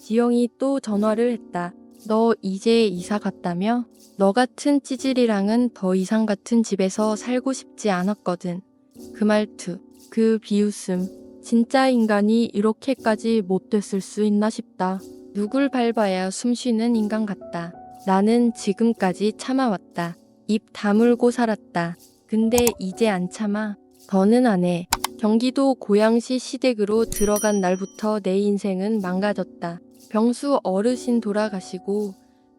지영이 또 전화를 했다. 너 이제 이사 갔다며? 너 같은 찌질이랑은 더 이상 같은 집에서 살고 싶지 않았거든. 그 말투, 그 비웃음. 진짜 인간이 이렇게까지 못됐을 수 있나 싶다. 누굴 밟아야 숨 쉬는 인간 같다. 나는 지금까지 참아왔다. 입 다물고 살았다. 근데 이제 안 참아. 더는 안 해. 경기도 고양시 시댁으로 들어간 날부터 내 인생은 망가졌다. 병수 어르신 돌아가시고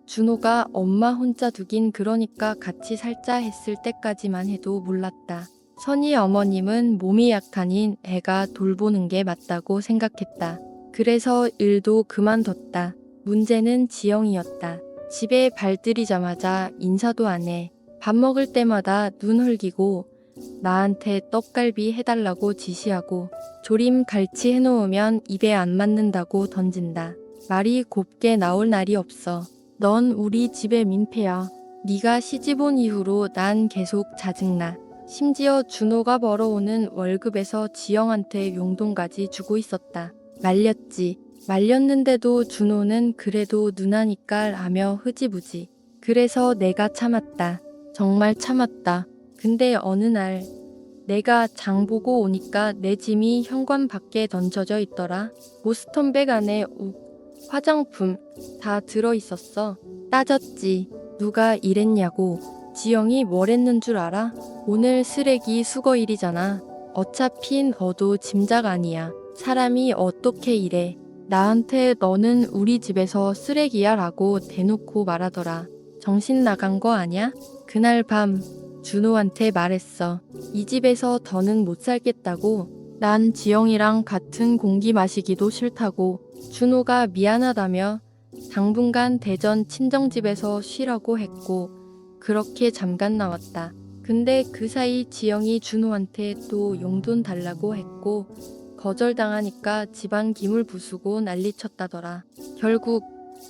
준호가 엄마 혼자 두긴 그러니까 같이 살자 했을 때까지만 해도 몰랐다. 선희 어머님은 몸이 약하닌 애가 돌보는 게 맞다고 생각했다. 그래서 일도 그만뒀다. 문제는 지영이었다. 집에 발들이자마자 인사도 안 해. 밥 먹을 때마다 눈 흘기고 나한테 떡갈비 해달라고 지시하고 조림 갈치 해놓으면 입에 안 맞는다고 던진다. 말이 곱게 나올 날이 없어. 넌 우리 집의 민폐야. 네가 시집 온 이후로 난 계속 짜증나. 심지어 준호가 벌어오는 월급에서 지영한테 용돈까지 주고 있었다. 말렸지. 말렸는데도 준호는 그래도 누나니까 라며 흐지부지. 그래서 내가 참았다. 정말 참았다. 근데 어느 날 내가 장 보고 오니까 내 짐이 현관 밖에 던져져 있더라. 보스턴백 안에 옷, 화장품 다 들어 있었어. 따졌지. 누가 이랬냐고. 지영이 뭘 했는 줄 알아? 오늘 쓰레기 수거일이잖아. 어차피 너도 짐작 아니야. 사람이 어떻게 이래. 나한테 너는 우리 집에서 쓰레기야 라고 대놓고 말하더라. 정신 나간 거 아냐? 그날 밤 준호한테 말했어. 이 집에서 더는 못 살겠다고. 난 지영이랑 같은 공기 마시기도 싫다고. 준호가 미안하다며 당분간 대전 친정집에서 쉬라고 했고 그렇게 잠깐 나왔다. 근데 그 사이 지영이 준호한테 또 용돈 달라고 했고 거절당하니까 집안 기물 부수고 난리쳤다더라. 결국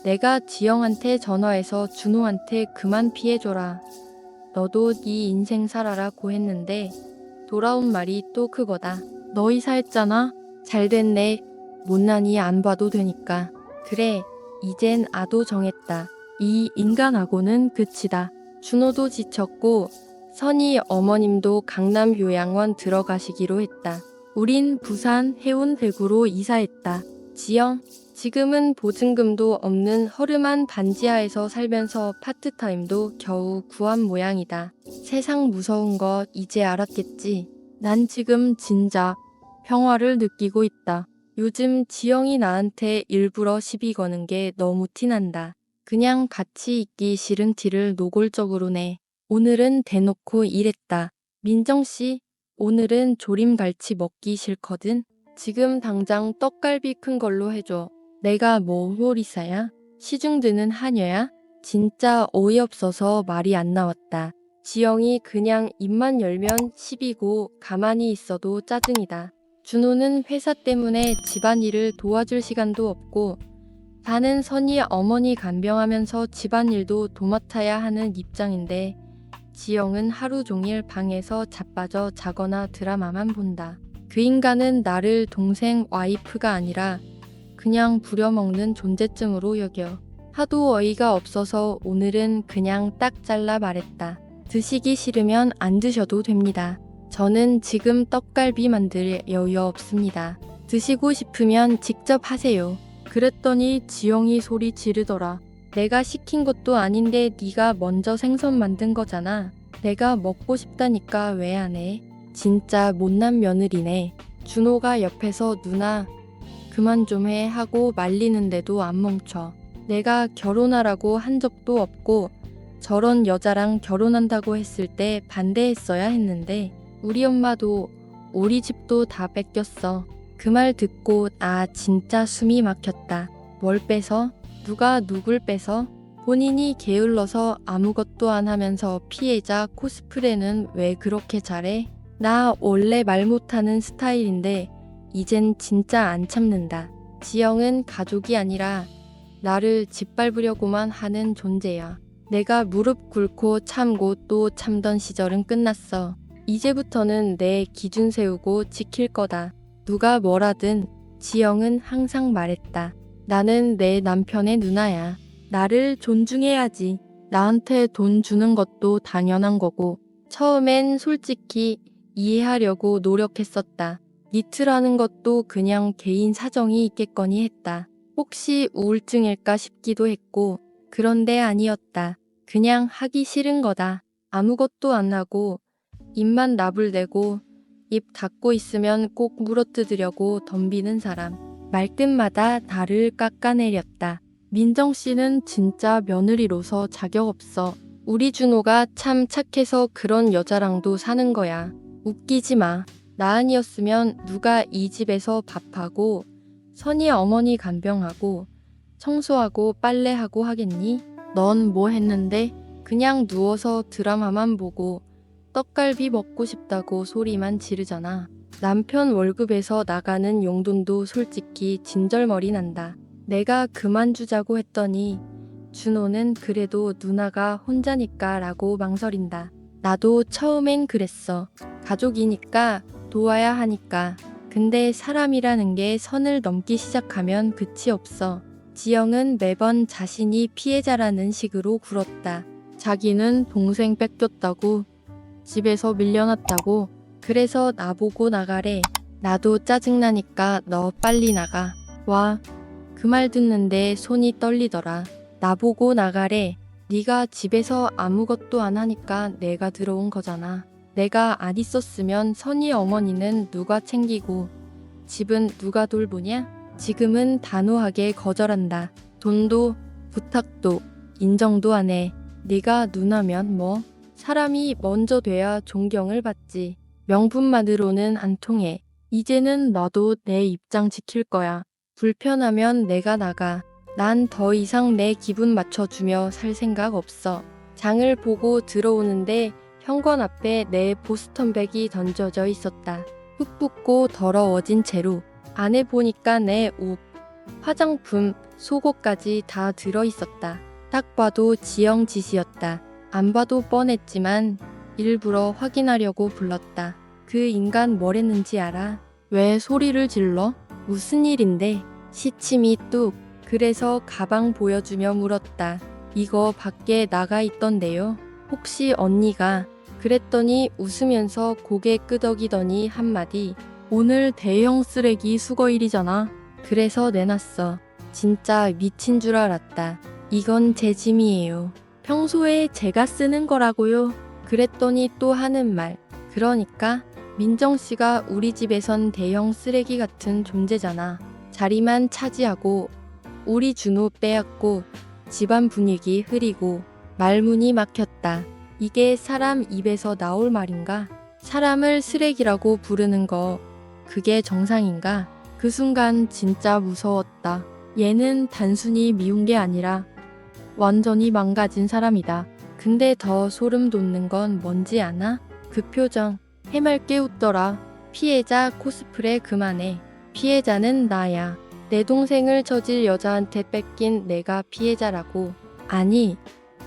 내가 지영한테 전화해서 준호한테 그만 피해줘라. 너도 네 인생 살아라고 했는데 돌아온 말이 또 그거다. 너 이사했잖아. 잘 됐네. 못난이 안 봐도 되니까. 그래. 이젠 아도 정했다. 이 인간하고는 끝이다. 준호도 지쳤고 선희 어머님도 강남 요양원 들어가시기로 했다. 우린 부산 해운 대구로 이사했다. 지영, 지금은 보증금도 없는 허름한 반지하에서 살면서 파트타임도 겨우 구한 모양이다. 세상 무서운 거 이제 알았겠지. 난 지금 진짜 평화를 느끼고 있다. 요즘 지영이 나한테 일부러 시비 거는 게 너무 티난다. 그냥 같이 있기 싫은 티를 노골적으로 내. 오늘은 대놓고 이랬다. 민정 씨, 오늘은 조림갈치 먹기 싫거든. 지금 당장 떡갈비 큰 걸로 해줘. 내가 뭐 요리사야? 시중 드는 하녀야? 진짜 어이없어서 말이 안 나왔다. 지영이 그냥 입만 열면 시비고 가만히 있어도 짜증이다. 준호는 회사 때문에 집안일을 도와줄 시간도 없고 반은 선이 어머니 간병하면서 집안일도 도맡아야 하는 입장인데 지영은 하루 종일 방에서 자빠져 자거나 드라마만 본다. 그 인간은 나를 동생 와이프가 아니라 그냥 부려먹는 존재쯤으로 여겨. 하도 어이가 없어서 오늘은 그냥 딱 잘라 말했다. 드시기 싫으면 안 드셔도 됩니다. 저는 지금 떡갈비 만들 여유 없습니다. 드시고 싶으면 직접 하세요. 그랬더니 지영이 소리 지르더라. 내가 시킨 것도 아닌데 네가 먼저 생선 만든 거잖아. 내가 먹고 싶다니까 왜 안 해? 진짜 못난 며느리네. 준호가 옆에서 누나 그만 좀 해 하고 말리는데도 안 멈춰. 내가 결혼하라고 한 적도 없고 저런 여자랑 결혼한다고 했을 때 반대했어야 했는데 우리 엄마도 우리 집도 다 뺏겼어. 그 말 듣고 아 진짜 숨이 막혔다. 뭘 빼서? 누가 누굴 빼서? 본인이 게을러서 아무것도 안 하면서 피해자 코스프레는 왜 그렇게 잘해? 나 원래 말 못하는 스타일인데 이젠 진짜 안 참는다. 지영은 가족이 아니라 나를 짓밟으려고만 하는 존재야. 내가 무릎 꿇고 참고 또 참던 시절은 끝났어. 이제부터는 내 기준 세우고 지킬 거다. 누가 뭐라든 지영은 항상 말했다. 나는 내 남편의 누나야. 나를 존중해야지. 나한테 돈 주는 것도 당연한 거고. 처음엔 솔직히 이해하려고 노력했었다. 니트라는 것도 그냥 개인 사정이 있겠거니 했다. 혹시 우울증일까 싶기도 했고, 그런데 아니었다. 그냥 하기 싫은 거다. 아무것도 안 하고, 입만 나불대고, 입 닫고 있으면 꼭 물어뜯으려고 덤비는 사람. 말끝마다 나를 깎아내렸다. 민정 씨는 진짜 며느리로서 자격 없어. 우리 준호가 참 착해서 그런 여자랑도 사는 거야. 웃기지 마. 나 아니었으면 누가 이 집에서 밥하고 선희 어머니 간병하고 청소하고 빨래하고 하겠니? 넌 뭐 했는데? 그냥 누워서 드라마만 보고 떡갈비 먹고 싶다고 소리만 지르잖아. 남편 월급에서 나가는 용돈도 솔직히 진절머리 난다. 내가 그만두자고 했더니 준호는 그래도 누나가 혼자니까 라고 망설인다. 나도 처음엔 그랬어. 가족이니까 도와야 하니까. 근데 사람이라는 게 선을 넘기 시작하면 끝이 없어. 지영은 매번 자신이 피해자라는 식으로 굴었다. 자기는 동생 뺏겼다고, 집에서 밀려났다고, 그래서 나보고 나가래. 나도 짜증나니까 너 빨리 나가. 와. 그 말 듣는데 손이 떨리더라. 나보고 나가래. 네가 집에서 아무것도 안 하니까 내가 들어온 거잖아. 내가 안 있었으면 선희 어머니는 누가 챙기고 집은 누가 돌보냐? 지금은 단호하게 거절한다. 돈도 부탁도 인정도 안 해. 네가 누나면 뭐 사람이 먼저 돼야 존경을 받지. 명분만으로는 안 통해. 이제는 나도 내 입장 지킬 거야. 불편하면 내가 나가. 난 더 이상 내 기분 맞춰주며 살 생각 없어. 장을 보고 들어오는데 현관 앞에 내 보스턴백이 던져져 있었다. 흙 붓고 더러워진 채로 안에 보니까 내 옷, 화장품, 속옷까지 다 들어 있었다. 딱 봐도 짓이었다. 안 봐도 뻔했지만 일부러 확인하려고 불렀다. 그 인간 뭘 했는지 알아? 왜 소리를 질러? 무슨 일인데? 시침이 뚝. 그래서 가방 보여주며 물었다. 이거 밖에 나가 있던데요. 혹시 언니가 그랬더니 웃으면서 고개 끄덕이더니 한마디 오늘 대형 쓰레기 수거일이잖아. 그래서 내놨어. 진짜 미친 줄 알았다. 이건 제 짐이에요. 평소에 제가 쓰는 거라고요. 그랬더니 또 하는 말. 그러니까 민정 씨가 우리 집에선 대형 쓰레기 같은 존재잖아. 자리만 차지하고 우리 준호 빼앗고 집안 분위기 흐리고 말문이 막혔다. 이게 사람 입에서 나올 말인가? 사람을 쓰레기라고 부르는 거 그게 정상인가? 그 순간 진짜 무서웠다. 얘는 단순히 미운 게 아니라 완전히 망가진 사람이다. 근데 더 소름 돋는 건 뭔지 아나? 그 표정 해맑게 웃더라. 피해자 코스프레 그만해. 피해자는 나야. 내 동생을 저질 여자한테 뺏긴 내가 피해자라고. 아니,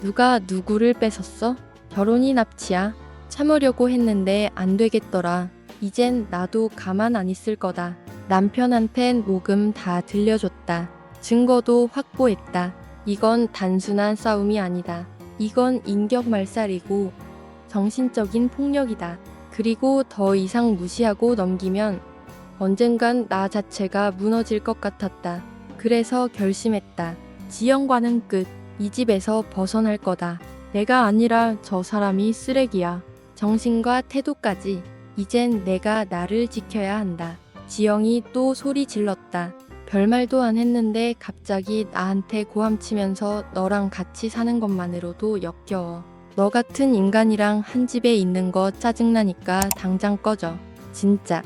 누가 누구를 뺏었어? 결혼이 납치야. 참으려고 했는데 안 되겠더라. 이젠 나도 가만 안 있을 거다. 남편한텐 녹음 다 들려줬다. 증거도 확보했다. 이건 단순한 싸움이 아니다. 이건 인격 말살이고 정신적인 폭력이다. 그리고 더 이상 무시하고 넘기면 언젠간 나 자체가 무너질 것 같았다. 그래서 결심했다. 지영과는 끝. 이 집에서 벗어날 거다. 내가 아니라 저 사람이 쓰레기야. 정신과 태도까지. 이젠 내가 나를 지켜야 한다. 지영이 또 소리 질렀다. 별말도 안 했는데 갑자기 나한테 고함치면서 너랑 같이 사는 것만으로도 역겨워. 너 같은 인간이랑 한 집에 있는 거 짜증나니까 당장 꺼져. 진짜.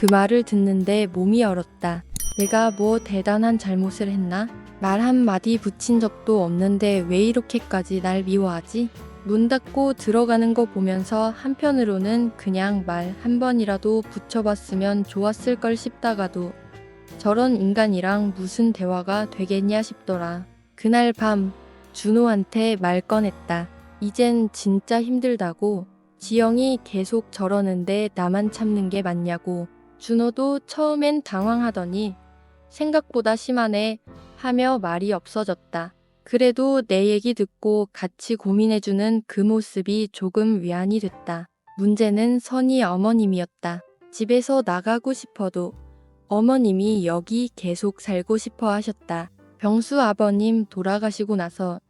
그 말을 듣는데 몸이 얼었다. 내가 뭐 대단한 잘못을 했나? 말 한마디 붙인 적도 없는데 왜 이렇게까지 날 미워하지? 문 닫고 들어가는 거 보면서 한편으로는 그냥 말 한 번이라도 붙여봤으면 좋았을 걸 싶다가도 저런 인간이랑 무슨 대화가 되겠냐 싶더라. 그날 밤 준호한테 말 꺼냈다. 이젠 진짜 힘들다고. 지영이 계속 저러는데 나만 참는 게 맞냐고. 준호도 처음엔 당황하더니 생각보다 심하네 하며 말이 없어졌다. 그래도 내 얘기 듣고 같이 고민해주는 그 모습이 조금 위안이 됐다. 문제는 선희 어머님이었다. 집에서 나가고 싶어도 어머님이 여기 계속 살고 싶어 하셨다. 병수 아버님 돌아가시고 나서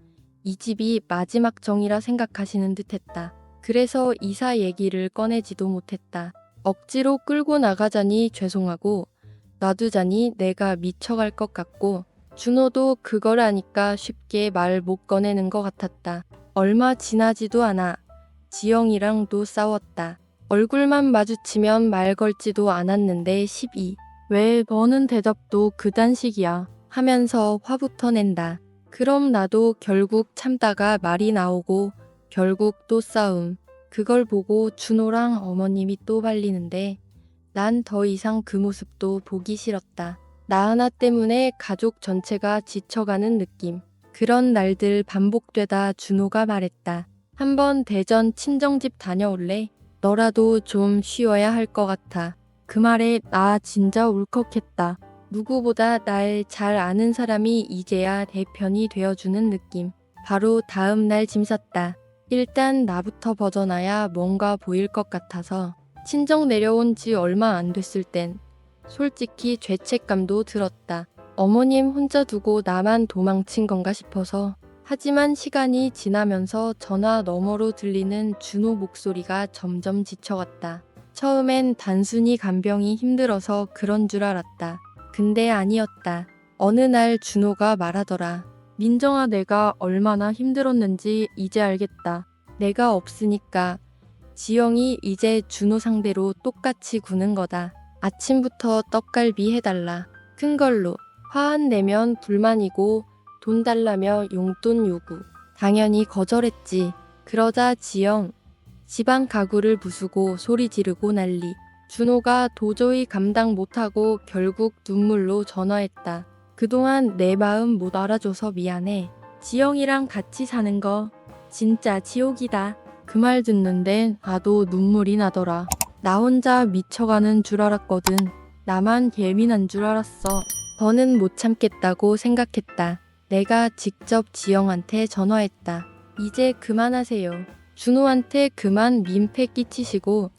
이 집이 마지막 정이라 생각하시는 듯 했다. 그래서 이사 얘기를 꺼내지도 못했다. 억지로 끌고 나가자니 죄송하고 놔두자니 내가 미쳐갈 것 같고 준호도 그걸 아니까 쉽게 말 못 꺼내는 것 같았다. 얼마 지나지도 않아 지영이랑도 싸웠다. 얼굴만 마주치면 말 걸지도 않았는데 12. 왜 너는 대답도 그단식이야 하면서 화부터 낸다. 그럼 나도 결국 참다가 말이 나오고 결국 또 싸움. 그걸 보고 준호랑 어머님이 또 발리는데 난 더 이상 그 모습도 보기 싫었다. 나 하나 때문에 가족 전체가 지쳐가는 느낌. 그런 날들 반복되다 준호가 말했다. 한번 대전 친정집 다녀올래? 너라도 좀 쉬어야 할 것 같아. 그 말에 나 진짜 울컥했다. 누구보다 날 잘 아는 사람이 이제야 내 편이 되어주는 느낌. 바로 다음 날짐 쌌다. 일단 나부터 벗어나야 뭔가 보일 것 같아서 친정 내려온 지 얼마 안 됐을 땐 솔직히 죄책감도 들었다. 어머님 혼자 두고 나만 도망친 건가 싶어서 하지만 시간이 지나면서 전화 너머로 들리는 준호 목소리가 점점 지쳐갔다. 처음엔 단순히 간병이 힘들어서 그런 줄 알았다. 근데 아니었다. 어느 날 준호가 말하더라. 민정아 내가 얼마나 힘들었는지 이제 알겠다. 내가 없으니까 지영이 이제 준호 상대로 똑같이 구는 거다. 아침부터 떡갈비 해달라. 큰 걸로. 화안 내면 불만이고 돈 달라며 용돈 요구. 당연히 거절했지. 그러자 지영 집안 가구를 부수고 소리 지르고 난리. 준호가 도저히 감당 못하고 결국 눈물로 전화했다. 그동안 내 마음 못 알아줘서 미안해. 지영이랑 같이 사는 거 진짜 지옥이다. 그 말 듣는데 나도 눈물이 나더라. 나 혼자 미쳐가는 줄 알았거든. 나만 예민한 줄 알았어. 더는 못 참겠다고 생각했다. 내가 직접 지영한테 전화했다. 이제 그만하세요. 준호한테 그만 민폐 끼치시고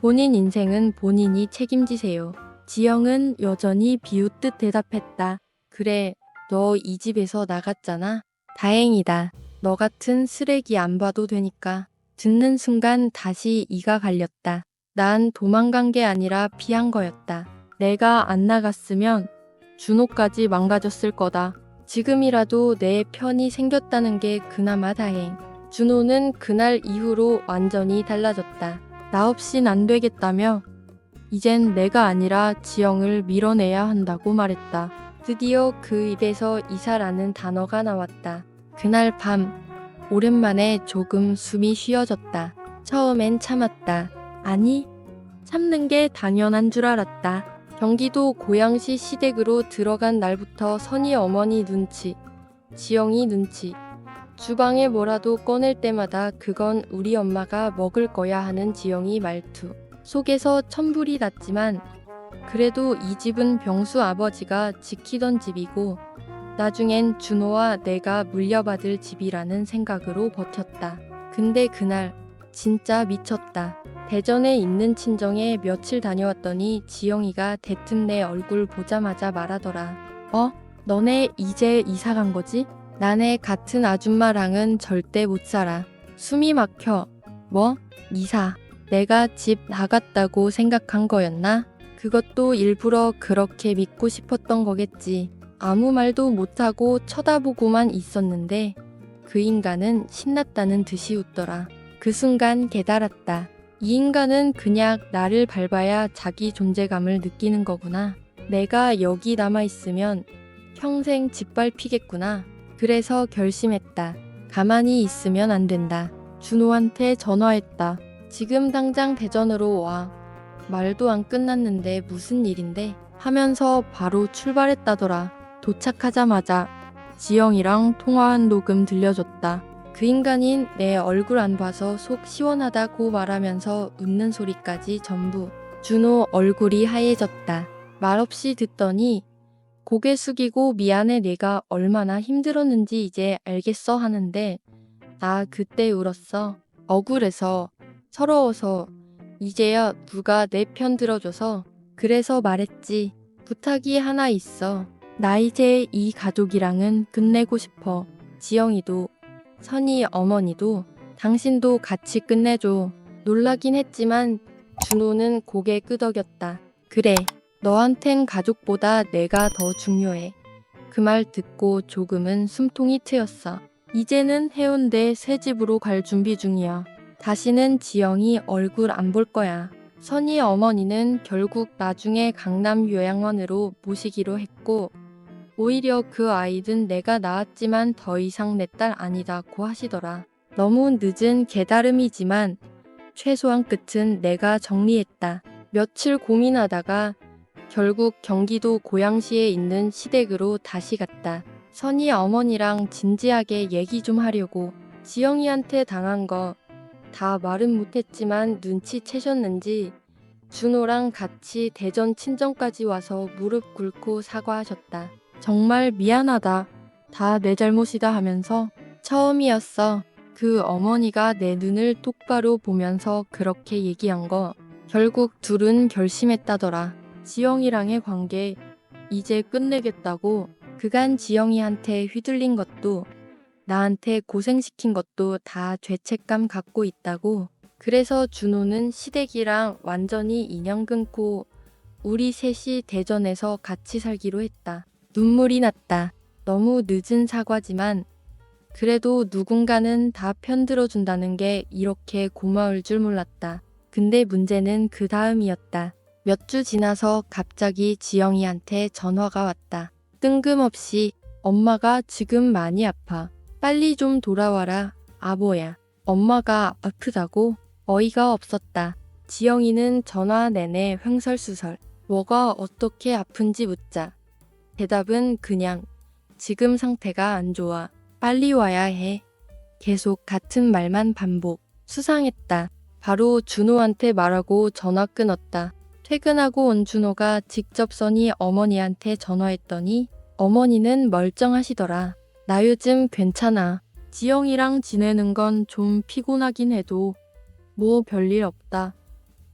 본인 인생은 본인이 책임지세요. 지영은 여전히 비웃듯 대답했다. 그래, 너 이 집에서 나갔잖아. 다행이다. 너 같은 쓰레기 안 봐도 되니까. 듣는 순간 다시 이가 갈렸다. 난 도망간 게 아니라 피한 거였다. 내가 안 나갔으면 준호까지 망가졌을 거다. 지금이라도 내 편이 생겼다는 게 그나마 다행. 준호는 그날 이후로 완전히 달라졌다. 나 없인 안 되겠다며 이젠 내가 아니라 지영을 밀어내야 한다고 말했다. 드디어 그 입에서 이사라는 단어가 나왔다. 그날 밤 오랜만에 조금 숨이 쉬어졌다. 처음엔 참았다. 아니, 참는 게 당연한 줄 알았다. 경기도 고양시 시댁으로 들어간 날부터 선희 어머니 눈치, 지영이 눈치, 주방에 뭐라도 꺼낼 때마다 그건 우리 엄마가 먹을 거야 하는 지영이 말투. 속에서 천불이 났지만 그래도 이 집은 병수 아버지가 지키던 집이고 나중엔 준호와 내가 물려받을 집이라는 생각으로 버텼다. 근데 그날 진짜 미쳤다. 대전에 있는 친정에 며칠 다녀왔더니 지영이가 대뜸 내 얼굴 보자마자 말하더라. 어? 너네 이제 이사 간 거지? 나네 같은 아줌마랑은 절대 못 살아. 숨이 막혀. 뭐? 이사. 내가 집 나갔다고 생각한 거였나? 그것도 일부러 그렇게 믿고 싶었던 거겠지. 아무 말도 못하고 쳐다보고만 있었는데 그 인간은 신났다는 듯이 웃더라. 그 순간 깨달았다. 이 인간은 그냥 나를 밟아야 자기 존재감을 느끼는 거구나. 내가 여기 남아있으면 평생 짓밟히겠구나. 그래서 결심했다. 가만히 있으면 안 된다. 준호한테 전화했다. 지금 당장 대전으로 와. 말도 안 끝났는데 무슨 일인데? 하면서 바로 출발했다더라. 도착하자마자 지영이랑 통화한 녹음 들려줬다. 그 인간인 내 얼굴 안 봐서 속 시원하다고 말하면서 웃는 소리까지 전부 준호 얼굴이 하얘졌다. 말없이 듣더니 고개 숙이고 미안해 내가 얼마나 힘들었는지 이제 알겠어 하는데 나 그때 울었어. 억울해서 서러워서 이제야 누가 내 편 들어줘서 그래서 말했지. 부탁이 하나 있어. 나 이제 이 가족이랑은 끝내고 싶어. 지영이도 선희 어머니도 당신도 같이 끝내줘. 놀라긴 했지만 준호는 고개 끄덕였다. 그래. 너한텐 가족보다 내가 더 중요해. 그 말 듣고 조금은 숨통이 트였어. 이제는 해운대 새 집으로 갈 준비 중이야. 다시는 지영이 얼굴 안 볼 거야. 선희 어머니는 결국 나중에 강남 요양원으로 모시기로 했고, 오히려 그 아이든 내가 낳았지만 더 이상 내 딸 아니다고 하시더라. 너무 늦은 깨달음이지만 최소한 끝은 내가 정리했다. 며칠 고민하다가 결국 경기도 고양시에 있는 시댁으로 다시 갔다. 선희 어머니랑 진지하게 얘기 좀 하려고 지영이한테 당한 거 다 말은 못했지만 눈치채셨는지 준호랑 같이 대전 친정까지 와서 무릎 꿇고 사과하셨다. 정말 미안하다. 다 내 잘못이다 하면서 처음이었어. 그 어머니가 내 눈을 똑바로 보면서 그렇게 얘기한 거 결국 둘은 결심했다더라. 지영이랑의 관계 이제 끝내겠다고 그간 지영이한테 휘둘린 것도 나한테 고생시킨 것도 다 죄책감 갖고 있다고 그래서 준호는 시댁이랑 완전히 인연 끊고 우리 셋이 대전에서 같이 살기로 했다. 눈물이 났다. 너무 늦은 사과지만 그래도 누군가는 다 편들어 준다는 게 이렇게 고마울 줄 몰랐다. 근데 문제는 그 다음이었다. 몇 주 지나서 갑자기 지영이한테 전화가 왔다. 뜬금없이 엄마가 지금 많이 아파. 빨리 좀 돌아와라. 아보야. 엄마가 아프다고? 어이가 없었다. 지영이는 전화 내내 횡설수설. 뭐가 어떻게 아픈지 묻자. 대답은 그냥 지금 상태가 안 좋아. 빨리 와야 해. 계속 같은 말만 반복. 수상했다. 바로 준호한테 말하고 전화 끊었다. 퇴근하고 온 준호가 직접 선이 어머니한테 전화했더니 어머니는 멀쩡하시더라. 나 요즘 괜찮아. 지영이랑 지내는 건 좀 피곤하긴 해도 뭐 별일 없다.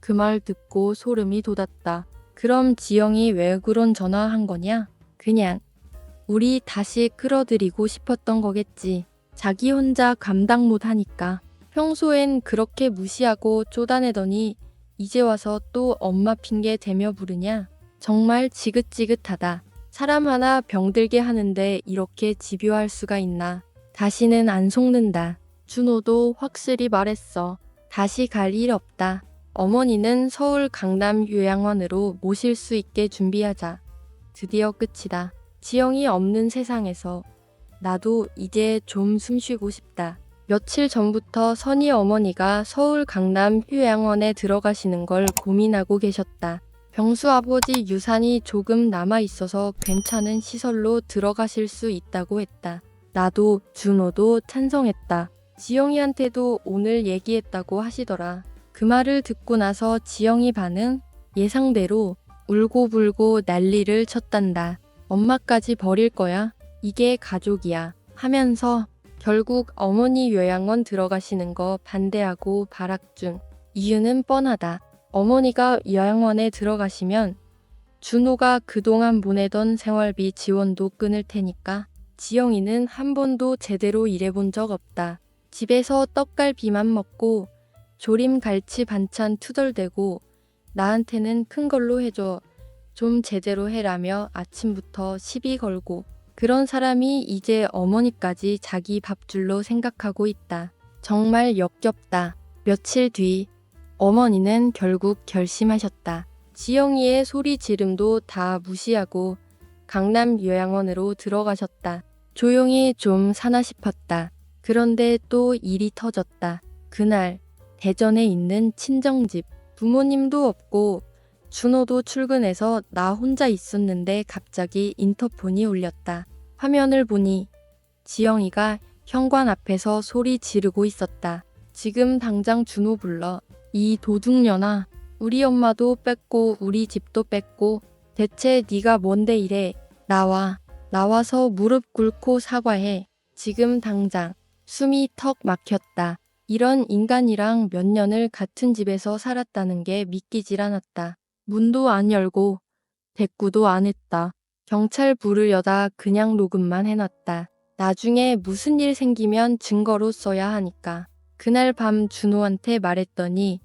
그 말 듣고 소름이 돋았다. 그럼 지영이 왜 그런 전화한 거냐? 그냥 우리 다시 끌어들이고 싶었던 거겠지. 자기 혼자 감당 못 하니까. 평소엔 그렇게 무시하고 쪼다내더니 이제 와서 또 엄마 핑계 대며 부르냐? 정말 지긋지긋하다. 사람 하나 병들게 하는데 이렇게 집요할 수가 있나. 다시는 안 속는다. 준호도 확실히 말했어. 다시 갈 일 없다. 어머니는 서울 강남 요양원으로 모실 수 있게 준비하자. 드디어 끝이다. 지영이 없는 세상에서 나도 이제 좀 숨 쉬고 싶다. 며칠 전부터 선희 어머니가 서울 강남 휴양원에 들어가시는 걸 고민하고 계셨다. 병수 아버지 유산이 조금 남아 있어서 괜찮은 시설로 들어가실 수 있다고 했다. 나도 준호도 찬성했다. 지영이한테도 오늘 얘기했다고 하시더라. 그 말을 듣고 나서 지영이 반응 예상대로 울고불고 난리를 쳤단다. 엄마까지 버릴 거야. 이게 가족이야. 하면서 결국 어머니 요양원 들어가시는 거 반대하고 발악 중. 이유는 뻔하다. 어머니가 요양원에 들어가시면 준호가 그동안 보내던 생활비 지원도 끊을 테니까 지영이는 한 번도 제대로 일해본 적 없다. 집에서 떡갈비만 먹고 조림 갈치 반찬 투덜대고 나한테는 큰 걸로 해줘. 좀 제대로 해라며 아침부터 시비 걸고 그런 사람이 이제 어머니까지 자기 밥줄로 생각하고 있다. 정말 역겹다. 며칠 뒤 어머니는 결국 결심하셨다. 지영이의 소리 지름도 다 무시하고 강남 요양원으로 들어가셨다. 조용히 좀 사나 싶었다. 그런데 또 일이 터졌다. 그날 대전에 있는 친정집 부모님도 없고 준호도 출근해서 나 혼자 있었는데 갑자기 인터폰이 울렸다. 화면을 보니 지영이가 현관 앞에서 소리 지르고 있었다. 지금 당장 준호 불러. 이 도둑년아. 우리 엄마도 뺐고 우리 집도 뺐고 대체 네가 뭔데 이래. 나와. 나와서 무릎 꿇고 사과해. 지금 당장. 숨이 턱 막혔다. 이런 인간이랑 몇 년을 같은 집에서 살았다는 게 믿기질 않았다. 문도 안 열고 대꾸도 안 했다. 경찰 부르려다 그냥 녹음만 해놨다. 나중에 무슨 일 생기면 증거로 써야 하니까. 그날 밤 준호한테 말했더니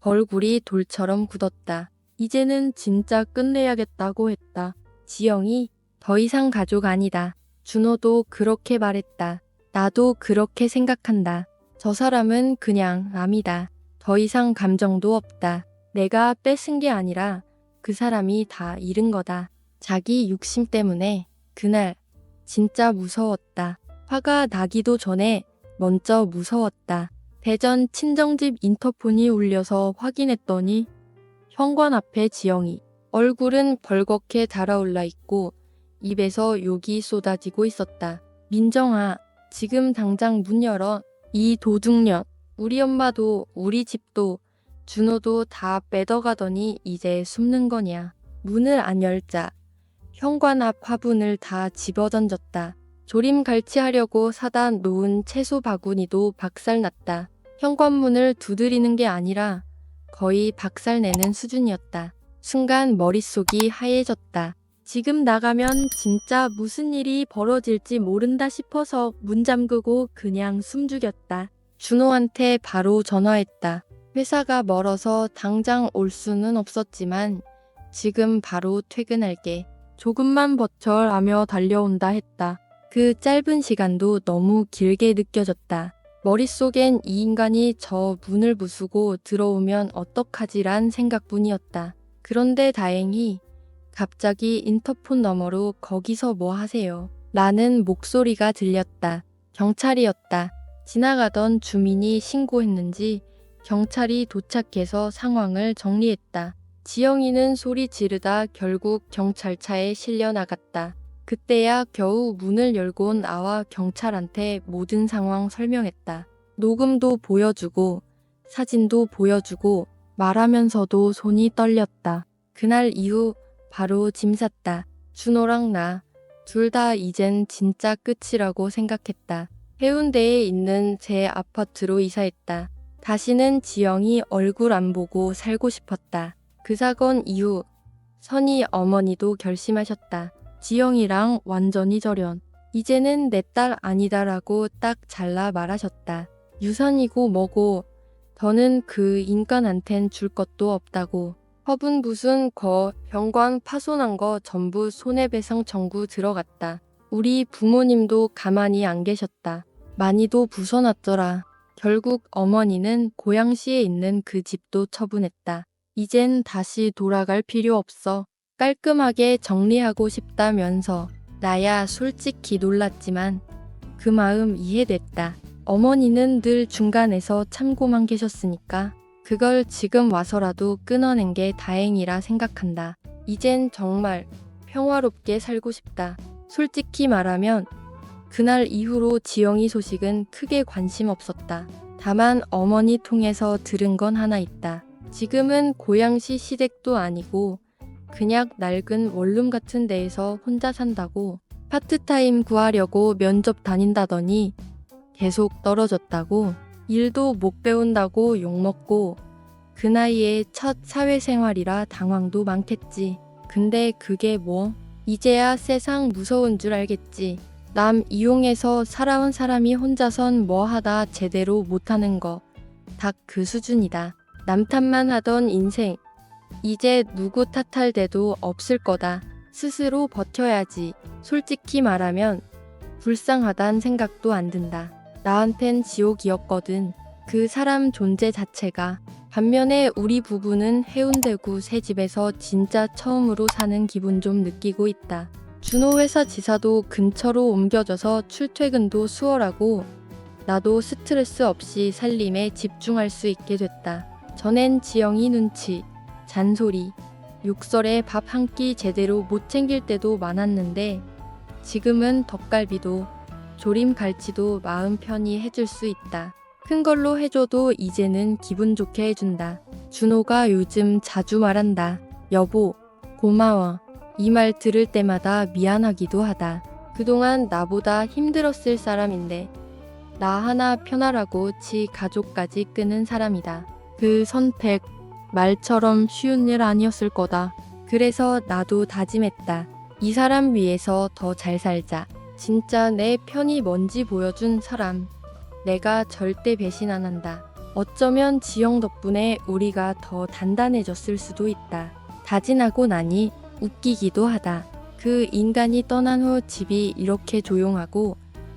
얼굴이 돌처럼 굳었다. 이제는 진짜 끝내야겠다고 했다. 지영이 더 이상 가족 아니다. 준호도 그렇게 말했다. 나도 그렇게 생각한다. 저 사람은 그냥 암이다. 더 이상 감정도 없다. 내가 뺏은 게 아니라 그 사람이 다 잃은 거다. 자기 욕심 때문에 그날 진짜 무서웠다. 화가 나기도 전에 먼저 무서웠다. 대전 친정집 인터폰이 울려서 확인했더니 현관 앞에 지영이 얼굴은 벌겋게 달아올라 있고 입에서 욕이 쏟아지고 있었다. 민정아, 지금 당장 문 열어. 이 도둑년. 우리 엄마도 우리 집도 준호도 다 빼더가더니 이제 숨는 거냐. 문을 안 열자. 현관 앞 화분을 다 집어던졌다. 조림 갈치하려고 사다 놓은 채소 바구니도 박살났다. 현관문을 두드리는 게 아니라 거의 박살내는 수준이었다. 순간 머릿속이 하얘졌다. 지금 나가면 진짜 무슨 일이 벌어질지 모른다 싶어서 문 잠그고 그냥 숨죽였다. 준호한테 바로 전화했다. 회사가 멀어서 당장 올 수는 없었지만 지금 바로 퇴근할게. 조금만 버텨 하며 달려온다 했다. 그 짧은 시간도 너무 길게 느껴졌다. 머릿속엔 이 인간이 저 문을 부수고 들어오면 어떡하지란 생각뿐이었다. 그런데 다행히 갑자기 인터폰 너머로 거기서 뭐 하세요? 라는 목소리가 들렸다. 경찰이었다. 지나가던 주민이 신고했는지 경찰이 도착해서 상황을 정리했다. 지영이는 소리 지르다 결국 경찰차에 실려 나갔다. 그때야 겨우 문을 열고 나와 경찰한테 모든 상황 설명했다. 녹음도 보여주고 사진도 보여주고 말하면서도 손이 떨렸다. 그날 이후 바로 짐 쌌다. 준호랑 나 둘 다 이젠 진짜 끝이라고 생각했다. 해운대에 있는 제 아파트로 이사했다. 다시는 지영이 얼굴 안 보고 살고 싶었다. 그 사건 이후 선희 어머니도 결심하셨다. 지영이랑 완전히 절연. 이제는 내 딸 아니다라고 딱 잘라 말하셨다. 유산이고 뭐고 더는 그 인간한텐 줄 것도 없다고. 허분 무슨 거 병관 파손한 거 전부 손해배상 청구 들어갔다. 우리 부모님도 가만히 안 계셨다. 많이도 부숴놨더라. 결국 어머니는 고양시에 있는 그 집도 처분했다. 이젠 다시 돌아갈 필요 없어. 깔끔하게 정리하고 싶다면서 나야 솔직히 놀랐지만 그 마음 이해됐다. 어머니는 늘 중간에서 참고만 계셨으니까 그걸 지금 와서라도 끊어낸 게 다행이라 생각한다. 이젠 정말 평화롭게 살고 싶다. 솔직히 말하면 그날 이후로 지영이 소식은 크게 관심 없었다. 다만 어머니 통해서 들은 건 하나 있다. 지금은 고양시 시댁도 아니고 그냥 낡은 원룸 같은 데에서 혼자 산다고 파트타임 구하려고 면접 다닌다더니 계속 떨어졌다고 일도 못 배운다고 욕먹고 그 나이에 첫 사회생활이라 당황도 많겠지. 근데 그게 뭐? 이제야 세상 무서운 줄 알겠지. 남 이용해서 살아온 사람이 혼자선 뭐 하다 제대로 못하는 거. 딱 그 수준이다. 남 탓만 하던 인생. 이제 누구 탓할 데도 없을 거다. 스스로 버텨야지. 솔직히 말하면 불쌍하단 생각도 안 든다. 나한텐 지옥이었거든. 그 사람 존재 자체가. 반면에 우리 부부는 해운대구 새 집에서 진짜 처음으로 사는 기분 좀 느끼고 있다. 준호 회사 지사도 근처로 옮겨져서 출퇴근도 수월하고 나도 스트레스 없이 살림에 집중할 수 있게 됐다. 전엔 지영이 눈치, 잔소리, 욕설에 밥 한 끼 제대로 못 챙길 때도 많았는데 지금은 덕갈비도 조림 갈치도 마음 편히 해줄 수 있다. 큰 걸로 해줘도 이제는 기분 좋게 해준다. 준호가 요즘 자주 말한다. 여보, 고마워. 이 말 들을 때마다 미안하기도 하다. 그동안 나보다 힘들었을 사람인데 나 하나 편하라고 지 가족까지 끄는 사람이다. 그 선택 말처럼 쉬운 일 아니었을 거다. 그래서 나도 다짐했다. 이 사람 위해서 더 잘 살자. 진짜 내 편이 뭔지 보여준 사람. 내가 절대 배신 안 한다. 어쩌면 지영 덕분에 우리가 더 단단해졌을 수도 있다. 다짐하고 나니 웃기기도 하다. 그 인간이 떠난 후 집이 이렇게 조용하고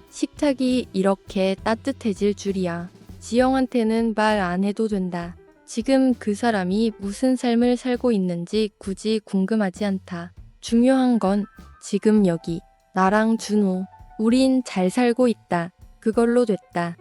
식탁이 이렇게 따뜻해질 줄이야. 지영한테는 말 안 해도 된다. 지금 그 사람이 무슨 삶을 살고 있는지 굳이 궁금하지 않다. 중요한 건 지금 여기 나랑 준호 우린 잘 살고 있다. 그걸로 됐다.